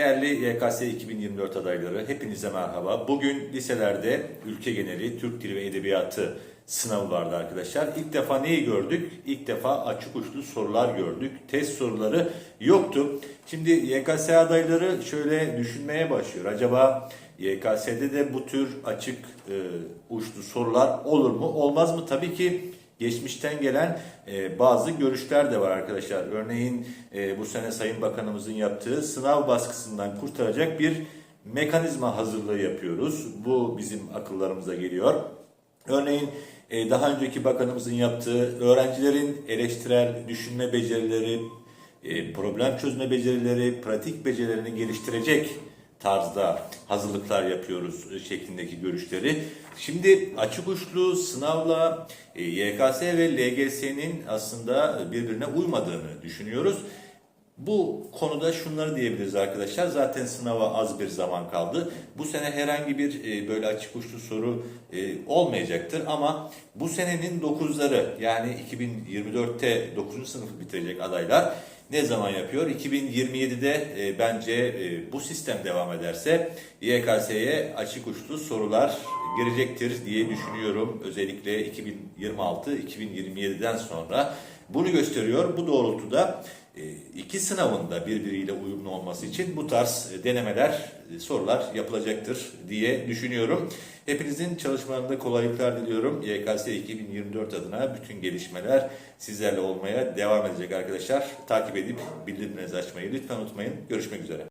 Değerli YKS 2024 adayları, hepinize merhaba. Bugün liselerde ülke geneli Türk Dili ve Edebiyatı sınavı vardı arkadaşlar. İlk defa neyi gördük? İlk defa açık uçlu sorular gördük. Test soruları yoktu. Şimdi YKS adayları şöyle düşünmeye başlıyor. Acaba YKS'de de bu tür açık e, uçlu sorular olur mu? Olmaz mı? Tabii ki geçmişten gelen e, bazı görüşler de var arkadaşlar. Örneğin e, bu sene Sayın Bakanımızın yaptığı sınav baskısından kurtaracak bir mekanizma hazırlığı yapıyoruz. Bu bizim akıllarımıza geliyor. Örneğin e, daha önceki bakanımızın yaptığı öğrencilerin eleştirel düşünme becerileri, e, problem çözme becerileri, pratik becerilerini geliştirecek tarzda hazırlıklar yapıyoruz şeklindeki görüşleri. Şimdi açık uçlu sınavla e, YKS ve LGS'nin aslında birbirine uymadığını düşünüyoruz. Bu konuda şunları diyebiliriz arkadaşlar. Zaten sınava az bir zaman kaldı. Bu sene herhangi bir e, böyle açık uçlu soru e, olmayacaktır ama bu senenin 9'ları yani 2024'te 9. sınıfı bitirecek adaylar ne zaman yapıyor? 2027'de e, bence e, bu sistem devam ederse YKS'ye açık uçlu sorular girecektir diye düşünüyorum. Özellikle 2026-2027'den sonra bunu gösteriyor. Bu doğrultuda e, iki sınavında birbiriyle uyumlu olması için bu tarz e, denemeler, e, sorular yapılacaktır diye düşünüyorum. Hepinizin çalışmalarında kolaylıklar diliyorum. YKS 2024 adına bütün gelişmeler sizlerle olmaya devam edecek arkadaşlar. Takip edip bildirimlerinizi açmayı lütfen unutmayın. Görüşmek üzere.